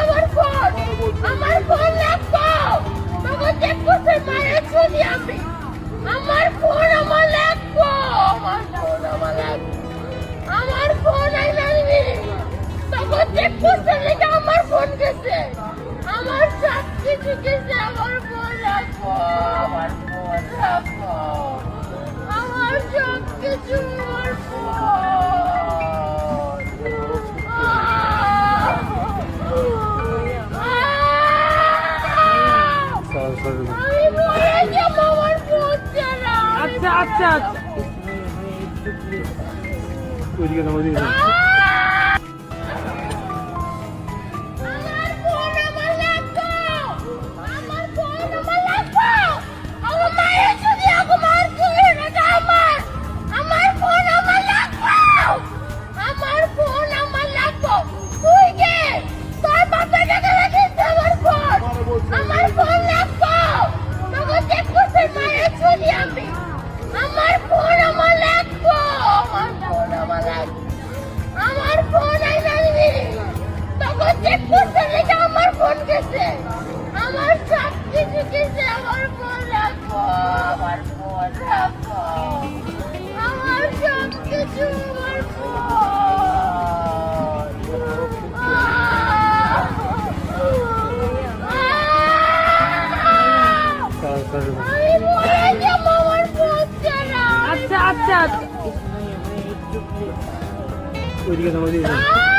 আমার ফোন। আমার ফোন লাগবো তোকে চেক করতে আমার ফোন আমার লাগবো। আমার ফোন আমার লাগবো। আমার ফোন আই লাগবি তোকে চেক করতে আমার ফোন গেছে। আমার সব কিছু গেছে, আমার ফোন লাগবো। আচ্ছা আচ্ছা। আচ্ছা আচ্ছা